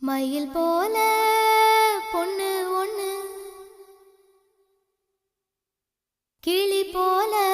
மயில் போல பொண்ணு ஒண்ணு. கிளி போல